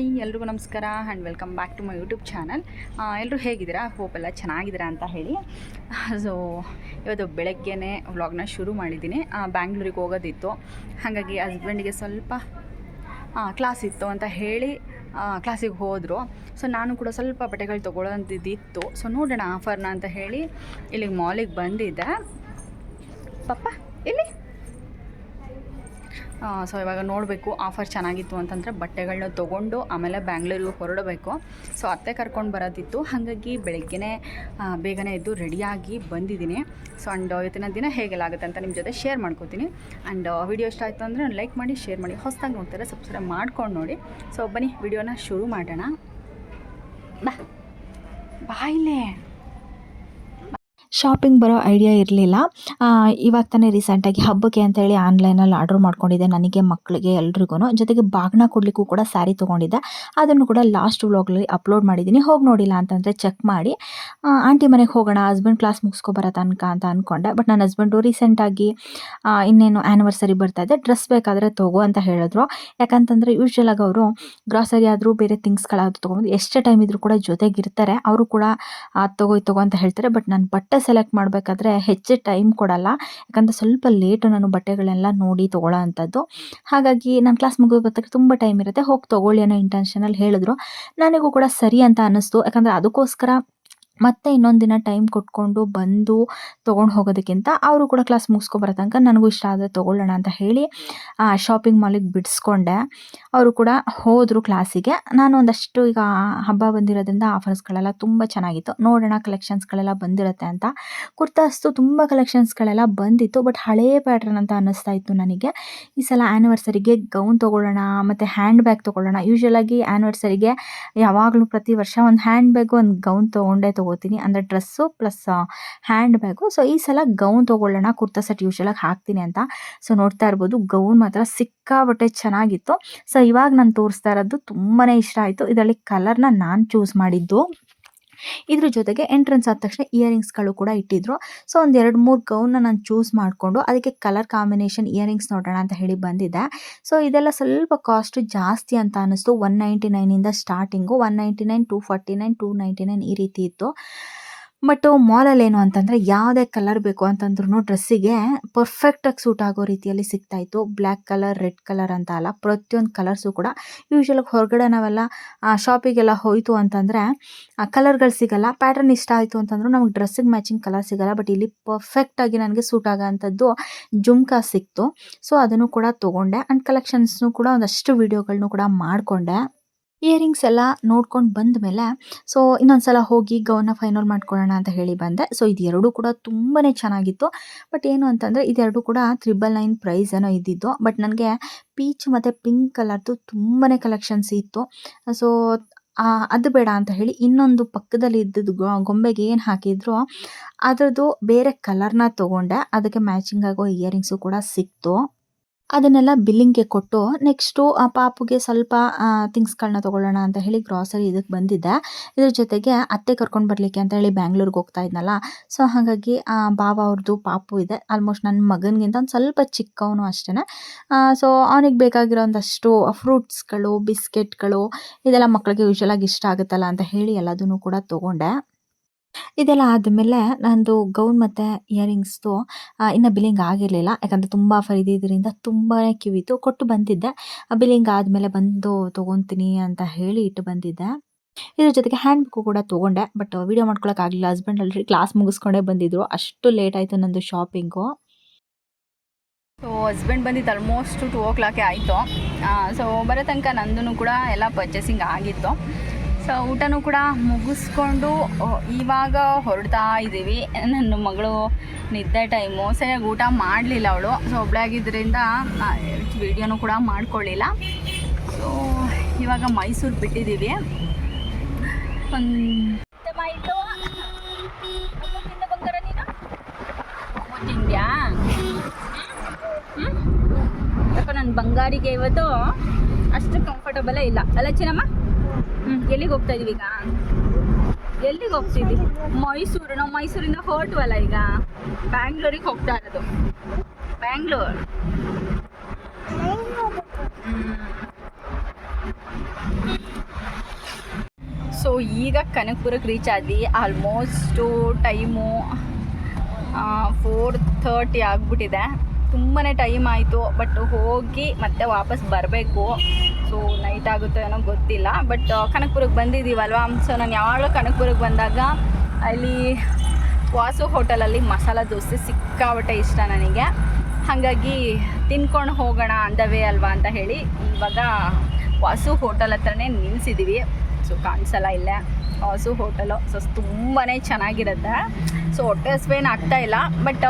Hi, ಎಲ್ರಿಗೂ ನಮಸ್ಕಾರ and welcome back to my YouTube channel ಎಲ್ಲರೂ ಹೇಗಿದ್ದೀರಾ? ಹೋಪ್ ಎಲ್ಲ ಚೆನ್ನಾಗಿದ್ದೀರಾ ಅಂತ ಹೇಳಿ. ಸೊ ಇವತ್ತು ಬೆಳಗ್ಗೆನೇ ವ್ಲಾಗ್ನ ಶುರು ಮಾಡಿದ್ದೀನಿ. ಬ್ಯಾಂಗ್ಳೂರಿಗೆ ಹೋಗೋದಿತ್ತು. ಹಾಗಾಗಿ ಹಸ್ಬೆಂಡಿಗೆ ಸ್ವಲ್ಪ ಕ್ಲಾಸ್ ಇತ್ತು ಅಂತ ಹೇಳಿ ಕ್ಲಾಸಿಗೆ ಹೋದರು. ಸೊ ನಾನು ಕೂಡ ಸ್ವಲ್ಪ ಬಟ್ಟೆಗಳು ತೊಗೊಳ್ಳೋಂಥದ್ದಿತ್ತು ಸೊ ನೋಡೋಣ ಆಫರ್ನ ಅಂತ ಹೇಳಿ ಇಲ್ಲಿಗೆ ಮಾಲಿಗೆ ಬಂದಿದ್ದೆ. ಪಪ್ಪ, ಎಲ್ಲಿ? ಸೊ ಇವಾಗ ನೋಡಬೇಕು ಆಫರ್ ಚೆನ್ನಾಗಿತ್ತು ಅಂತಂದರೆ ಬಟ್ಟೆಗಳನ್ನ ತೊಗೊಂಡು ಆಮೇಲೆ ಬ್ಯಾಂಗ್ಳೂರಿಗೆ ಹೊರಡಬೇಕು. ಸೊ ಅತ್ತೆ ಕರ್ಕೊಂಡು ಬರೋದಿತ್ತು, ಹಾಗಾಗಿ ಬೆಳಗ್ಗೆನೇ ಬೇಗನೆ ಎದ್ದು ರೆಡಿಯಾಗಿ ಬಂದಿದ್ದೀನಿ. ಸೊ ಆ್ಯಂಡ್ ಇವತ್ತಿನ ದಿನ ಹೇಗೆಲ್ಲ ಆಗುತ್ತೆ ಅಂತ ನಿಮ್ಮ ಜೊತೆ ಶೇರ್ ಮಾಡ್ಕೋತೀನಿ. ಆ್ಯಂಡ್ ವಿಡಿಯೋ ಇಷ್ಟ ಆಯಿತು ಅಂದರೆ ಲೈಕ್ ಮಾಡಿ ಶೇರ್ ಮಾಡಿ, ಹೊಸದಾಗಿ ನೋಡ್ತಾರೆ ಸಬ್ಸ್ಕ್ರೈಬ್ ಮಾಡ್ಕೊಂಡು ನೋಡಿ. ಸೊ ಬನ್ನಿ ವಿಡಿಯೋನ ಶುರು ಮಾಡೋಣ. ಬಾ. ಬಾಯಿಲೆ ಶಾಪಿಂಗ್ ಬರೋ ಐಡಿಯಾ ಇರಲಿಲ್ಲ. ಇವಾಗ ತಾನೇ ರೀಸೆಂಟಾಗಿ ಹಬ್ಬಕ್ಕೆ ಅಂತ ಹೇಳಿ ಆನ್ಲೈನಲ್ಲಿ ಆರ್ಡ್ರ್ ಮಾಡ್ಕೊಂಡಿದ್ದೆ. ನನಗೆ ಮಕ್ಕಳಿಗೆ ಎಲ್ರಿಗೂ ಜೊತೆಗೆ ಬಾಗ್ನ ಕೊಡಲಿಕ್ಕೂ ಕೂಡ ಸ್ಯಾರಿ ತೊಗೊಂಡಿದ್ದೆ. ಅದನ್ನು ಕೂಡ ಲಾಸ್ಟ್ ವ್ಲಾಗ್ಲಿ ಅಪ್ಲೋಡ್ ಮಾಡಿದ್ದೀನಿ. ಹೋಗಿ ನೋಡಿಲ್ಲ ಅಂತಂದರೆ ಚೆಕ್ ಮಾಡಿ. ಆಂಟಿ ಮನೆಗೆ ಹೋಗೋಣ ಹಸ್ಬೆಂಡ್ ಕ್ಲಾಸ್ ಮುಗಿಸ್ಕೊಬರೋ ತನಕ ಅಂತ ಅಂದ್ಕೊಂಡೆ ಬಟ್ ನನ್ನ ಹಸ್ಬೆಂಡು ರೀಸೆಂಟಾಗಿ ಇನ್ನೇನು ಆ್ಯನಿವರ್ಸರಿ ಇದೆ. ಡ್ರೆಸ್ ಬೇಕಾದರೆ ತಗೋ ಅಂತ ಹೇಳಿದ್ರು. ಯಾಕಂತಂದರೆ ಯೂಶ್ವಲಾಗಿ ಅವರು ಗ್ರಾಸರಿ ಆದರೂ ಬೇರೆ ಥಿಂಗ್ಸ್ಗಳಾದರೂ ತೊಗೊಂಡು ಎಷ್ಟೇ ಟೈಮ್ ಇದ್ರೂ ಕೂಡ ಜೊತೆಗಿರ್ತಾರೆ. ಅವರು ಕೂಡ ತಗೋ ತಗೋ ಅಂತ ಹೇಳ್ತಾರೆ. ಬಟ್ ನಾನು ಬಟ್ಟೆ ಸೆಲೆಕ್ಟ್ ಮಾಡಬೇಕಾದ್ರೆ ಹೆಚ್ಚು ಟೈಮ್ ಕೊಡಲ್ಲ. ಯಾಕಂದರೆ ಸ್ವಲ್ಪ ಲೇಟು ನಾನು ಬಟ್ಟೆಗಳೆಲ್ಲ ನೋಡಿ ತೊಗೊಳ್ಳೋ ಅಂಥದ್ದು ಹಾಗಾಗಿ ನನ್ನ ಕ್ಲಾಸ್ ಮುಗಿಯೋಗತ್ತಕ್ಕೆ ತುಂಬ ಟೈಮ್ ಇರುತ್ತೆ. ಹೋಗಿ ತೊಗೊಳ್ಳಿ ಅನ್ನೋ ಇಂಟೆನ್ಷನಲ್ಲಿ ಹೇಳಿದ್ರು. ನನಗೂ ಕೂಡ ಸರಿ ಅಂತ ಅನ್ನಿಸ್ತು. ಯಾಕಂದರೆ ಅದಕ್ಕೋಸ್ಕರ ಮತ್ತೆ ಇನ್ನೊಂದು ದಿನ ಟೈಮ್ ಕೊಟ್ಕೊಂಡು ಬಂದು ತೊಗೊಂಡು ಹೋಗೋದಕ್ಕಿಂತ ಅವರು ಕೂಡ ಕ್ಲಾಸ್ ಮುಗಿಸ್ಕೊಬರೋ ತನಕ ನನಗೂ ಇಷ್ಟ ಆದರೆ ತೊಗೊಳ್ಳೋಣ ಅಂತ ಹೇಳಿ ಶಾಪಿಂಗ್ ಮಾಲಿಗೆ ಬಿಡಿಸ್ಕೊಂಡೆ. ಅವರು ಕೂಡ ಹೋದರು ಕ್ಲಾಸಿಗೆ ನಾನು ಒಂದಷ್ಟು ಈಗ ಹಬ್ಬ ಬಂದಿರೋದ್ರಿಂದ ಆಫರ್ಸ್ಗಳೆಲ್ಲ ತುಂಬ ಚೆನ್ನಾಗಿತ್ತು. ನೋಡೋಣ ಕಲೆಕ್ಷನ್ಸ್ಗಳೆಲ್ಲ ಬಂದಿರುತ್ತೆ ಅಂತ. ಕುರ್ತಾಸ್ತು ತುಂಬ ಕಲೆಕ್ಷನ್ಸ್ಗಳೆಲ್ಲ ಬಂದಿತ್ತು ಬಟ್ ಹಳೇ ಪ್ಯಾಟ್ರನ್ ಅಂತ ಅನ್ನಿಸ್ತಾ ಇತ್ತು ನನಗೆ. ಈ ಸಲ ಆ್ಯನಿವರ್ಸರಿಗೆ ಗೌನ್ ತೊಗೊಳ್ಳೋಣ, ಮತ್ತು ಹ್ಯಾಂಡ್ ಬ್ಯಾಗ್ ತೊಗೊಳ್ಳೋಣ ಯೂಶ್ವಲಾಗಿ ಆ್ಯನಿವರ್ಸರಿಗೆ ಯಾವಾಗಲೂ ಪ್ರತಿ ವರ್ಷ ಒಂದು ಹ್ಯಾಂಡ್ ಬ್ಯಾಗು ಒಂದು ಗೌನ್ ತೊಗೊಂಡೇ ತೊಗೋತೀನಿ. ಅಂದರೆ dress plus hand bag. So, ಈ ಸಲ ಗೌನ್ ತೊಗೊಳ್ಳೋಣ. ಕುರ್ತಾ ಸೆಟ್ ಯೂಶಲಾಗಿ ಹಾಕ್ತೀನಿ ಅಂತ. ಸೊ, ನೋಡ್ತಾ ಇರ್ಬೋದು ಗೌನ್ ಮಾತ್ರ ಸಿಕ್ಕಾಬಟ್ಟೆ ಚೆನ್ನಾಗಿತ್ತು. ಸೊ, ಇವಾಗ ನಾನು ತೋರಿಸ್ತಾ ಇರೋದು ತುಂಬಾ ಇಷ್ಟ ಆಯಿತು. ಇದರಲ್ಲಿ ಕಲರ್ನ ನಾನು ಚೂಸ್ ಮಾಡಿದ್ದು. ಇದ್ರ ಜೊತೆಗೆ ಎಂಟ್ರೆನ್ಸ್ ಆದ ತಕ್ಷಣ ಇಯರಿಂಗ್ಸ್ಗಳು ಕೂಡ ಇಟ್ಟಿದ್ರು. ಸೊ ಒಂದು ಎರಡು ಮೂರು ಗೌನ್ನ ನಾನು ಚೂಸ್ ಮಾಡಿಕೊಂಡು ಅದಕ್ಕೆ ಕಲರ್ ಕಾಂಬಿನೇಷನ್ ಇಯರಿಂಗ್ಸ್ ನೋಡೋಣ ಅಂತ ಹೇಳಿ ಬಂದಿದ್ದೆ. ಸೊ ಇದೆಲ್ಲ ಸ್ವಲ್ಪ ಕಾಸ್ಟ್ ಜಾಸ್ತಿ ಅಂತ ಅನ್ನಿಸ್ತು. One ninety ನೈನಿಂದ starting one ninety nine two forty nine two ninety nine ಈ ರೀತಿ ಇತ್ತು. ಬಟ್ ಮಾಲಲ್ಲಿ ಏನು ಅಂತಂದರೆ ಯಾವುದೇ ಕಲರ್ ಬೇಕು ಅಂತಂದ್ರೂ ಡ್ರೆಸ್ಸಿಗೆ ಪರ್ಫೆಕ್ಟಾಗಿ ಸೂಟ್ ಆಗೋ ರೀತಿಯಲ್ಲಿ ಸಿಗ್ತಾ ಇತ್ತು. ಬ್ಲ್ಯಾಕ್ ಕಲರ್ ರೆಡ್ ಕಲರ್ ಅಂತ ಅಲ್ಲ. ಪ್ರತಿಯೊಂದು ಕಲರ್ಸು ಕೂಡ ಯೂಶ್ವಲಾಗಿ ಹೊರಗಡೆ ನಾವೆಲ್ಲ ಶಾಪಿಗೆಲ್ಲ ಹೋಯಿತು ಅಂತಂದರೆ ಕಲರ್ಗಳು ಸಿಗಲ್ಲ. ಪ್ಯಾಟರ್ನ್ ಇಷ್ಟ ಆಯಿತು ಅಂತಂದ್ರೂ ನಮಗೆ ಡ್ರೆಸ್ಸಿಗೆ ಮ್ಯಾಚಿಂಗ್ ಕಲರ್ ಸಿಗಲ್ಲ. ಬಟ್ ಇಲ್ಲಿ ಪರ್ಫೆಕ್ಟಾಗಿ ನನಗೆ ಸೂಟ್ ಆಗೋ ಅಂಥದ್ದು ಜುಮ್ಕಾ ಸಿಕ್ತು. ಸೊ ಅದನ್ನು ಕೂಡ ತೊಗೊಂಡೆ. ಆ್ಯಂಡ್ ಕಲೆಕ್ಷನ್ಸ್ನು ಕೂಡ ಒಂದಷ್ಟು ವೀಡಿಯೋಗಳನ್ನೂ ಕೂಡ ಮಾಡಿಕೊಂಡೆ. ಇಯರಿಂಗ್ಸ್ ಎಲ್ಲ ನೋಡ್ಕೊಂಡು ಬಂದ ಮೇಲೆ ಸೊ ಇನ್ನೊಂದು ಸಲ ಹೋಗಿ ಗೌನ ಫೈನಲ್ ಮಾಡ್ಕೊಳ್ಳೋಣ ಅಂತ ಹೇಳಿ ಬಂದೆ. ಸೊ ಇದು ಕೂಡ ತುಂಬಾ ಚೆನ್ನಾಗಿತ್ತು. ಬಟ್ ಏನು ಅಂತಂದರೆ ಇದೆರಡೂ ಕೂಡ ತ್ರಿಬಲ್ ನೈನ್ ಪ್ರೈಸ್ ಏನೋ ಇದ್ದಿದ್ದು. ಬಟ್ ನನಗೆ ಪೀಚ್ ಮತ್ತು ಪಿಂಕ್ ಕಲರ್ದು ತುಂಬಾ ಕಲೆಕ್ಷನ್ಸ್ ಇತ್ತು. ಸೊ ಅದು ಬೇಡ ಅಂತ ಹೇಳಿ ಇನ್ನೊಂದು ಪಕ್ಕದಲ್ಲಿ ಇದ್ದದ್ದು ಗೊಂಬೆಗೆ ಏನು ಹಾಕಿದ್ರು, ಅದರದ್ದು ಬೇರೆ ಕಲರ್ನ ತೊಗೊಂಡೆ. ಅದಕ್ಕೆ ಮ್ಯಾಚಿಂಗ್ ಆಗೋ ಇಯರಿಂಗ್ಸು ಕೂಡ ಸಿಕ್ತು. ಅದನ್ನೆಲ್ಲ ಬಿಲ್ಲಿಂಗ್ಗೆ ಕೊಟ್ಟು ನೆಕ್ಸ್ಟು ಆ ಪಾಪುಗೆ ಸ್ವಲ್ಪ ಥಿಂಗ್ಸ್ಗಳನ್ನ ತೊಗೊಳ್ಳೋಣ ಅಂತ ಹೇಳಿ ಗ್ರಾಸರಿ ಇದಕ್ಕೆ ಬಂದಿದ್ದೆ. ಇದ್ರ ಜೊತೆಗೆ ಅತ್ತೆ ಕರ್ಕೊಂಡು ಬರಲಿಕ್ಕೆ ಅಂತ ಹೇಳಿ ಬ್ಯಾಂಗ್ಳೂರ್ಗೆ ಹೋಗ್ತಾ ಇದ್ನಲ್ಲ. ಸೊ ಹಾಗಾಗಿ ಆ, ಭಾವ ಅವ್ರದ್ದು ಪಾಪು ಇದೆ. ಆಲ್ಮೋಸ್ಟ್ ನನ್ನ ಮಗನಿಗಿಂತ ಒಂದು ಸ್ವಲ್ಪ ಚಿಕ್ಕವನು ಅಷ್ಟೇ ಸೊ ಅವನಿಗೆ ಬೇಕಾಗಿರೋ ಒಂದಷ್ಟು ಫ್ರೂಟ್ಸ್ಗಳು ಬಿಸ್ಕೆಟ್ಗಳು ಇದೆಲ್ಲ ಮಕ್ಕಳಿಗೆ ಯೂಶ್ವಲಾಗಿ ಇಷ್ಟ ಆಗುತ್ತಲ್ಲ ಅಂತ ಹೇಳಿ ಎಲ್ಲದನ್ನು ಕೂಡ ತೊಗೊಂಡೆ. ಇದೆಲ್ಲ ಆದಮೇಲೆ ನಂದು ಗೌನ್ ಮತ್ತು ಇಯರಿಂಗ್ಸ್ದು ಇನ್ನು ಬಿಲ್ಲಿಂಗ್ ಆಗಿರಲಿಲ್ಲ. ಯಾಕಂದರೆ ತುಂಬ ಆಫರ್ ಇದ್ದಿದ್ದರಿಂದ ತುಂಬಾ ಇತ್ತು ಕೊಟ್ಟು ಬಂದಿದ್ದೆ. ಬಿಲ್ಲಿಂಗ್ ಆದಮೇಲೆ ಬಂದು ತೊಗೊತೀನಿ ಅಂತ ಹೇಳಿ ಇಟ್ಟು ಬಂದಿದ್ದೆ. ಇದ್ರ ಜೊತೆಗೆ ಹ್ಯಾಂಡ್ ಬ್ಯಾಗು ಕೂಡ ತೊಗೊಂಡೆ. ಬಟ್ ವೀಡಿಯೋ ಮಾಡ್ಕೊಳಕ್ಕಾಗಲಿಲ್ಲ ಹಸ್ಬೆಂಡ್ ಆಲ್ರೆಡಿ ಕ್ಲಾಸ್ ಮುಗಿಸ್ಕೊಂಡೇ ಬಂದಿದ್ರು. ಅಷ್ಟು ಲೇಟ್ ಆಯಿತು ನಂದು ಶಾಪಿಂಗು. ಸೊ ಹಸ್ಬೆಂಡ್ ಬಂದಿದ್ದು ಆಲ್ಮೋಸ್ಟ್ ಟು ಓ ಕ್ಲಾಕೇ ಆಯಿತು ಸೊ ಬರೋ ತನಕ ನಂದು ಕೂಡ ಎಲ್ಲ ಪರ್ಚೇಸಿಂಗ್ ಆಗಿತ್ತು. ಸೊ ಊಟನೂ ಕೂಡ ಮುಗಿಸ್ಕೊಂಡು ಇವಾಗ ಹೊರಡ್ತಾ ಇದ್ದೀವಿ. ನನ್ನ ಮಗಳು ನಿದ್ದೆ ಟೈಮು. ಸರಿಯಾಗಿ ಊಟ ಮಾಡಲಿಲ್ಲ ಅವಳು. ಸೊ ಒಬ್ಬಳಾಗಿದ್ದರಿಂದ ವಿಡಿಯೋನೂ ಕೂಡ ಮಾಡ್ಕೊಳ್ಳಿಲ್ಲ. ಸೊ ಇವಾಗ ಮೈಸೂರು ಬಿಟ್ಟಿದ್ದೀವಿ. ತಿಂದ್ಯಾ? ನನ್ನ ಬಂಗಾರಿಗೆ ಇವತ್ತು ಅಷ್ಟು ಕಂಫರ್ಟಬಲೇ ಇಲ್ಲ. ಅಲ್ಲ ಚಿನ್ನಮ್ಮ? ಎಲ್ಲಿಗೆ ಹೋಗ್ತಾ ಇದೀವಿ ಈಗ? ಎಲ್ಲಿಗೆ ಹೋಗ್ತಿದ್ವಿ ಮೈಸೂರು. ನಾವು ಮೈಸೂರಿಂದ ಹೊರಟುವಲ್ಲ ಈಗ? ಬ್ಯಾಂಗ್ಳೂರಿಗೆ ಹೋಗ್ತಾ ಇರೋದು. ಬ್ಯಾಂಗ್ಳೂರ್. ಸೊ ಈಗ ಕನಕಪುರಕ್ಕೆ ರೀಚ್ ಆದ್ವಿ. ಆಲ್ಮೋಸ್ಟು ಟೈಮು ಫೋರ್ ಥರ್ಟಿ ಆಗಿಬಿಟ್ಟಿದೆ. ತುಂಬಾ ಟೈಮ್ ಆಯಿತು ಬಟ್ ಹೋಗಿ ಮತ್ತೆ ವಾಪಸ್ ಬರಬೇಕು. ಸೊ ನೈಟ್ ಆಗುತ್ತೋ ಏನೋ ಗೊತ್ತಿಲ್ಲ ಬಟ್ ಕನಕಪುರಕ್ಕೆ ಬಂದಿದ್ದೀವಲ್ವಾ? ಸೊ ನಾನು ಯಾವಾಗಲೂ ಕನಕಪುರಕ್ಕೆ ಬಂದಾಗ ಅಲ್ಲಿ ವಾಸು ಹೋಟೆಲಲ್ಲಿ ಮಸಾಲ ದೋಸೆ ಸಿಕ್ಕಾಬಟ್ಟೆ ಇಷ್ಟ ನನಗೆ. ಹಾಗಾಗಿ ತಿನ್ಕೊಂಡು ಹೋಗೋಣ ಅಂದವೇ ಅಲ್ವಾ ಅಂತ ಹೇಳಿ ಇವಾಗ ವಾಸು ಹೋಟೆಲ್ ಹತ್ರನೇ ನಿಲ್ಲಿಸಿದ್ದೀವಿ ಸೊ ಕಾಣಿಸಲ್ಲ ಇಲ್ಲೇ ವಾಸು ಹೋಟೆಲು. ಸೊ ತುಂಬಾ ಚೆನ್ನಾಗಿರುತ್ತೆ. ಸೊ ಹೊಟ್ಟೆ ಹಸ್ವೇನು ಆಗ್ತಾ ಇಲ್ಲ ಬಟ್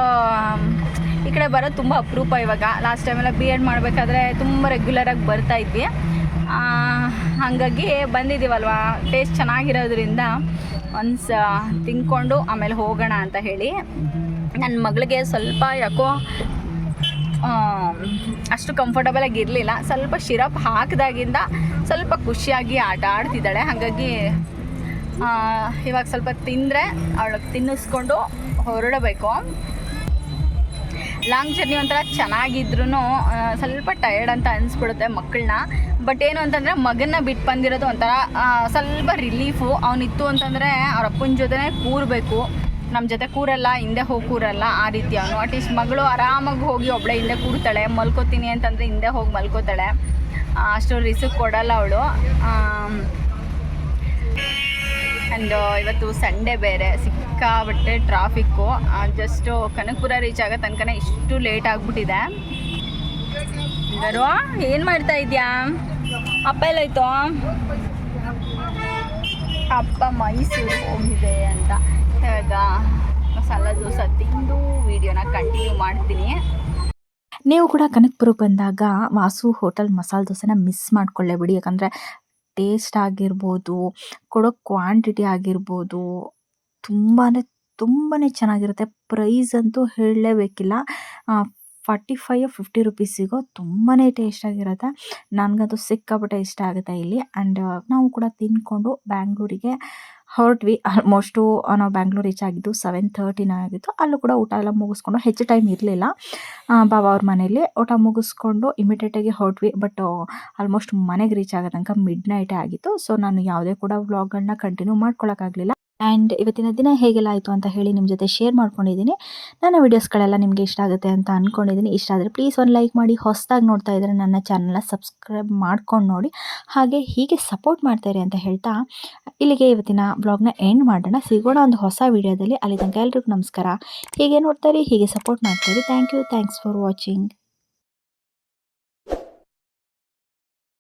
ಈ ಕಡೆ ಬರೋದು ತುಂಬ ಅಪರೂಪ ಇವಾಗ. ಲಾಸ್ಟ್ ಟೈಮೆಲ್ಲ ಬಿ ಎಡ್ ಮಾಡಬೇಕಾದ್ರೆ ತುಂಬ ರೆಗ್ಯುಲರಾಗಿ ಬರ್ತಾ ಇದ್ವಿ. ಹಾಗಾಗಿ ಬಂದಿದ್ದೀವಲ್ವಾ? ಟೇಸ್ಟ್ ಚೆನ್ನಾಗಿರೋದ್ರಿಂದ ಒನ್ಸ್ ತಿನ್ಕೊಂಡು ಆಮೇಲೆ ಹೋಗೋಣ ಅಂತ ಹೇಳಿ. ನನ್ನ ಮಗಳಿಗೆ ಸ್ವಲ್ಪ ಯಾಕೋ ಅಷ್ಟು ಕಂಫರ್ಟಬಲ್ ಆಗಿ ಇರಲಿಲ್ಲ. ಸ್ವಲ್ಪ ಶಿರಪ್ ಹಾಕಿದಾಗಿಂದ ಸ್ವಲ್ಪ ಖುಷಿಯಾಗಿ ಆಟ ಆಡ್ತಿದ್ದಾಳೆ. ಹಾಗಾಗಿ ಇವಾಗ ಸ್ವಲ್ಪ ತಿಂದರೆ ಅವಳಿಗೆ ತಿನ್ನಿಸ್ಕೊಂಡು ಹೊರಡಬೇಕು. ಲಾಂಗ್ ಜರ್ನಿ ಒಂಥರ ಚೆನ್ನಾಗಿದ್ರು ಸ್ವಲ್ಪ ಟಯರ್ಡ್ ಅಂತ ಅನಿಸ್ಬಿಡುತ್ತೆ ಮಕ್ಕಳನ್ನ. ಬಟ್ ಏನು ಅಂತಂದರೆ ಮಗನ್ನ ಬಿಟ್ಟು ಬಂದಿರೋದು ಒಂಥರ ಸ್ವಲ್ಪ ರಿಲೀಫು. ಅವನಿತ್ತು ಅಂತಂದರೆ ಅವ್ರ ಅಪ್ಪನ ಜೊತೆನೇ ಕೂರಬೇಕು. ನಮ್ಮ ಜೊತೆ ಕೂರಲ್ಲ, ಹಿಂದೆ ಹೋಗಿ ಕೂರಲ್ಲ, ಆ ರೀತಿ ಅವನು. ಅಟ್ಲೀಸ್ಟ್ ಮಗಳು ಆರಾಮಾಗಿ ಹೋಗಿ ಒಬ್ಬಳೆ ಹಿಂದೆ ಕೂರ್ತಾಳೆ. ಮಲ್ಕೋತೀನಿ ಅಂತಂದರೆ ಹಿಂದೆ ಹೋಗಿ ಮಲ್ಕೋತಾಳೆ. ಅಷ್ಟು ರಿಸ್ಕ್ ಕೊಡಲ್ಲ ಅವಳು. ಆ್ಯಂಡ್ ಇವತ್ತು ಸಂಡೇ ಬೇರೆ ಸಿಕ್ಕಾಬಟ್ಟೆ ಟ್ರಾಫಿಕ್ಕು ಜಸ್ಟು ಕನಕಪುರ ರೀಚ್ ಆಗೋ ತನಕನೇ ಇಷ್ಟು ಲೇಟ್ ಆಗಿಬಿಟ್ಟಿದೆ. ಬರುವ ಏನು ಮಾಡ್ತಾ ಇದೆಯಾ? ಅಪ್ಪ ಎಲ್ಲೋಯ್ತು ಅಪ್ಪ ಮೈಸೂರು ಹೋಗಿದೆ ಅಂತ. ಇವಾಗ ಮಸಾಲ ದೋಸೆ ತಿಂದು ವಿಡಿಯೋನ ಕಂಟಿನ್ಯೂ ಮಾಡ್ತೀನಿ. ನೀವು ಕೂಡ ಕನಕಪುರಕ್ಕೆ ಬಂದಾಗ ವಾಸು ಹೋಟೆಲ್ ಮಸಾಲೆ ದೋಸೆನ ಮಿಸ್ ಮಾಡ್ಕೊಳ್ಳೇಬಿಡಿ ಯಾಕಂದರೆ ಟೇಸ್ಟ್ ಆಗಿರ್ಬೋದು, ಕೊಡೋ ಕ್ವಾಂಟಿಟಿ ಆಗಿರ್ಬೋದು ತುಂಬಾ ತುಂಬಾ ಚೆನ್ನಾಗಿರುತ್ತೆ. ಪ್ರೈಸ್ ಅಂತೂ ಹೇಳಲೇಬೇಕಿಲ್ಲ. ಫಾರ್ಟಿ ಫೈವ್ ಫಿಫ್ಟಿ ರುಪೀಸಿಗೋ ತುಂಬಾ ಟೇಸ್ಟಾಗಿರುತ್ತೆ ನನಗಂತೂ ಸಿಕ್ಕಾಪಟ್ಟೆ ಇಷ್ಟ ಆಗುತ್ತೆ ಇಲ್ಲಿ. ಆ್ಯಂಡ್ ನಾವು ಕೂಡ ತಿಂದ್ಕೊಂಡು ಬ್ಯಾಂಗ್ಳೂರಿಗೆ ಹೊರಟ್ವಿ ಆಲ್ಮೋಸ್ಟು ನಾವು ಬ್ಯಾಂಗ್ಳೂರ್ ರೀಚ್ ಆಗಿದ್ದು ಸೆವೆನ್ ತರ್ಟಿನ ಆಗಿತ್ತು. ಅಲ್ಲೂ ಕೂಡ ಊಟ ಎಲ್ಲ ಮುಗಿಸ್ಕೊಂಡು ಹೆಚ್ಚು ಟೈಮ್ ಇರಲಿಲ್ಲ. ಬಾಬಾ ಅವ್ರ ಮನೇಲಿ ಊಟ ಮುಗಿಸ್ಕೊಂಡು ಇಮಿಡಿಯೇಟಾಗಿ ಹೊರಟ್ವಿ ಬಟ್ ಆಲ್ಮೋಸ್ಟ್ ಮನೆಗೆ ರೀಚ್ ಆಗೋ ತನಕ ಮಿಡ್ ನೈಟೇ ಆಗಿತ್ತು. ಸೊ ನಾನು ಯಾವುದೇ ಕೂಡ ವ್ಲಾಗ್ಗಳನ್ನ ಕಂಟಿನ್ಯೂ ಮಾಡ್ಕೊಳಕ್ಕಾಗಲಿಲ್ಲ ಆ್ಯಂಡ್ ಇವತ್ತಿನ ದಿನ ಹೇಗೆಲ್ಲ ಆಯಿತು ಅಂತ ಹೇಳಿ ನಿಮ್ಮ ಜೊತೆ ಶೇರ್ ಮಾಡ್ಕೊಂಡಿದ್ದೀನಿ. ನನ್ನ ವೀಡಿಯೋಸ್ಗಳೆಲ್ಲ ನಿಮಗೆ ಇಷ್ಟ ಆಗುತ್ತೆ ಅಂತ ಅಂದ್ಕೊಂಡಿದ್ದೀನಿ ಇಷ್ಟ ಆದರೆ ಪ್ಲೀಸ್ ಒಂದು ಲೈಕ್ ಮಾಡಿ. ಹೊಸದಾಗಿ ನೋಡ್ತಾ ಇದ್ದರೆ ನನ್ನ ಚಾನಲ್ನ ಸಬ್ಸ್ಕ್ರೈಬ್ ಮಾಡ್ಕೊಂಡು ನೋಡಿ. ಹಾಗೆ ಹೀಗೆ ಸಪೋರ್ಟ್ ಮಾಡ್ತಾರೆ ಅಂತ ಹೇಳ್ತಾ ಇಲ್ಲಿಗೆ ಇವತ್ತಿನ ಬ್ಲಾಗ್ನ ಎಂಡ್ ಮಾಡೋಣ. ಸಿಗೋಣ ಒಂದು ಹೊಸ ವೀಡಿಯೋದಲ್ಲಿ ಅಲ್ಲಿ ತನಕ ಎಲ್ರಿಗೂ ನಮಸ್ಕಾರ. ಹೀಗೆ ನೋಡ್ತಾರೆ ಹೀಗೆ ಸಪೋರ್ಟ್ ಮಾಡ್ತಾರೆ thank you thanks for watching